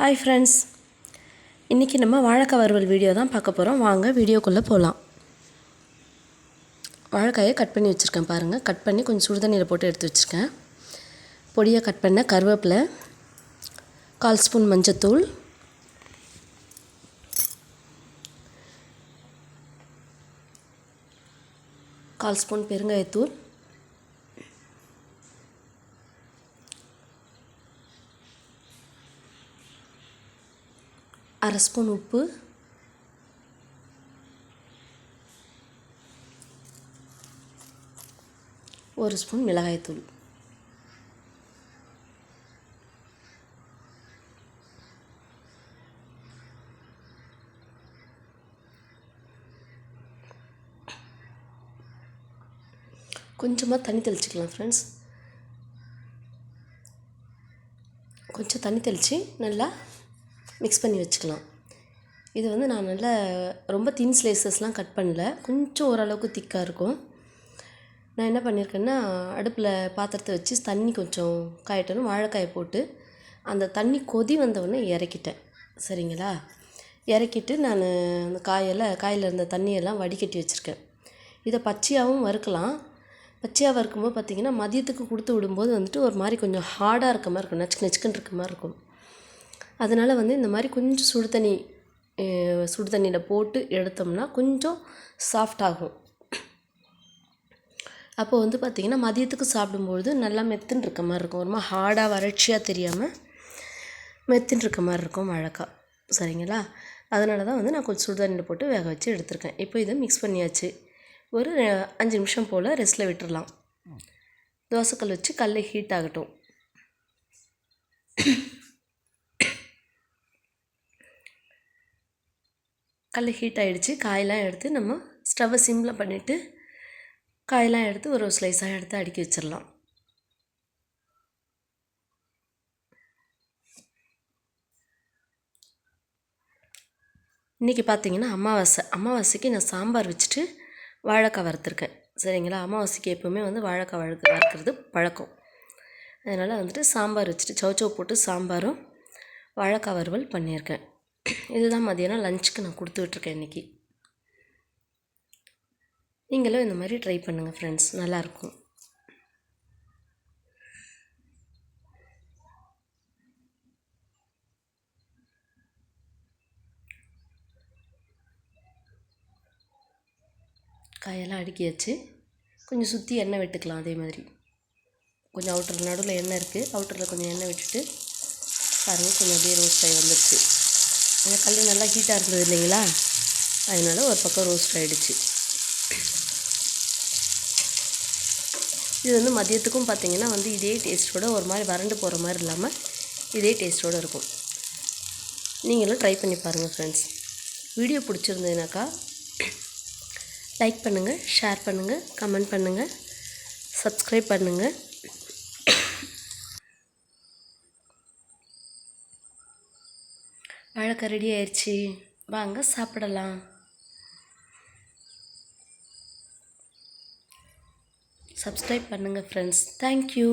Hi friends இன்றைக்கி நம்ம வாழைக்காய் வறுவல் வீடியோ தான் பார்க்க போகிறோம் வாங்க வீடியோக்குள்ளே போகலாம் வாழைக்காயை கட் பண்ணி வச்சுருக்கேன் பாருங்கள் கட் பண்ணி கொஞ்சம் சுடுதண்ணியில் போட்டு எடுத்து வச்சுருக்கேன். பொடியாக கட் பண்ண கருவேப்பிலை கால் ஸ்பூன் மஞ்சத்தூள் கால் ஸ்பூன் பெருங்காயத்தூள் அரை ஸ்பூன் உப்பு. ஒரு ஸ்பூன் மிளகாய்த்தூள் கொஞ்சமாக தண்ணி தெளிச்சிக்கலாம் ஃப்ரெண்ட்ஸ் கொஞ்சம் தண்ணி தெளித்து நல்லா மிக்ஸ் பண்ணி வச்சுக்கலாம். இது வந்து நான் நல்லா ரொம்ப தின் ஸ்லைசஸ்லாம் கட் பண்ணல. கொஞ்சம் ஓரளவுக்கு திக்காக இருக்கும். நான் என்ன பண்ணியிருக்கேன்னா அடுப்பில் பாத்திரத்தை வச்சு தண்ணி கொஞ்சம் காயட்டணும். வாழைக்காயை போட்டு அந்த தண்ணி கொதி வந்தவுடனே இறக்கிட்டேன். சரிங்களா? இறக்கிட்டு நான் அந்த காயெல்லாம் காயில் இருந்த தண்ணியெல்லாம் வடிகட்டி வச்சுருக்கேன். இதை பச்சையாகவும் வறுக்கலாம். பச்சையாக வறுக்கும்போது பார்த்திங்கன்னா மதியத்துக்கு கொடுத்து விடும்போது வந்துட்டு ஒரு மாதிரி கொஞ்சம் ஹார்டாக இருக்க மாதிரி இருக்கும். நச்சுக்கு நச்சுக்குன்னு இருக்க மாதிரி இருக்கும். அதனால் வந்து இந்த மாதிரி கொஞ்சம் சுடு தண்ணி சுடு தண்ணியில் போட்டு எடுத்தோம்னா கொஞ்சம் சாஃப்ட் ஆகும். அப்போ வந்து பார்த்திங்கன்னா மதியத்துக்கு சாப்பிடும்பொழுது நல்லா மெத்துன்னு இருக்க மாதிரி இருக்கும். ஒரு மாதிரி ஹார்டாக வறட்சியாக தெரியாமல் மெத்துன்னு இருக்க மாதிரி இருக்கும் வாழைக்காய் சரிங்களா? அதனால தான் வந்து நான் கொஞ்சம் சுடு தண்ணியில் போட்டு வேக வச்சு எடுத்திருக்கேன். இப்போ இதை மிக்ஸ் பண்ணியாச்சு. ஒரு அஞ்சு நிமிஷம் போல் ரெஸ்ட்டில் விட்டுடலாம் தோசைக்கல் வச்சு கல் ஹீட் ஆகட்டும். கல் ஹீட் ஆகிடுச்சு காயெல்லாம் எடுத்து நம்ம ஸ்டவ்வை சிம்மில் பண்ணிவிட்டு காயெல்லாம் எடுத்து ஒரு ஸ்லைஸாக எடுத்து அடுக்கி வச்சிடலாம். இன்றைக்கி பார்த்தீங்கன்னா அமாவாசை. அமாவாசைக்கு நான் சாம்பார் வச்சுட்டு வாழைக்காய் வறுத்துருக்கேன். சரிங்களா? அமாவாசைக்கு எப்போவுமே வந்து வாழைக்காய் வழக்கு வறுக்கிறது பழக்கம். அதனால் வந்துட்டு சாம்பார் வச்சுட்டு சௌச்சோ போட்டு சாம்பாரும் வாழைக்காய் வறுவல் பண்ணியிருக்கேன். இதுதான் மதியானம் லஞ்சுக்கு நான் கொடுத்து விட்ருக்கேன் இன்றைக்கி நீங்களும் இந்த மாதிரி ட்ரை பண்ணுங்கள் ஃப்ரெண்ட்ஸ் நல்லாயிருக்கும். காயெல்லாம் அடுக்கியாச்சு. கொஞ்சம் சுற்றி எண்ணெய் விட்டுக்கலாம் அதே மாதிரி. கொஞ்சம் அவுட்டர் நடுவில் எண்ணெய் இருக்குது அவுட்டரில் கொஞ்சம் எண்ணெய் விட்டுட்டு பாருங்கள் கொஞ்சம் அப்படியே ரோஸ்ட் ஆகி வந்துடுச்சு அந்த கல் நல்லா ஹீட்டாக இருந்தது இல்லைங்களா? அதனால் ஒரு பக்கம் ரோஸ்ட் ஆகிடுச்சு இது வந்து மதியத்துக்கும் பார்த்திங்கன்னா வந்து இதே டேஸ்ட்டோட ஒரு மாதிரி வறண்டு போகிற மாதிரி இல்லாமல் இதே டேஸ்ட்டோடு இருக்கும். நீங்களும் ட்ரை பண்ணி பாருங்கள் ஃப்ரெண்ட்ஸ் வீடியோ பிடிச்சிருந்ததுனாக்கா லைக் பண்ணுங்கள் ஷேர் பண்ணுங்கள் கமெண்ட் பண்ணுங்கள் சப்ஸ்கிரைப் பண்ணுங்கள் வாழைக்காய் ரெடி ஆயிடுச்சு வாங்க சாப்பிடலாம். சப்ஸ்கிரைப் பண்ணுங்கள் ஃப்ரெண்ட்ஸ் தேங்க்யூ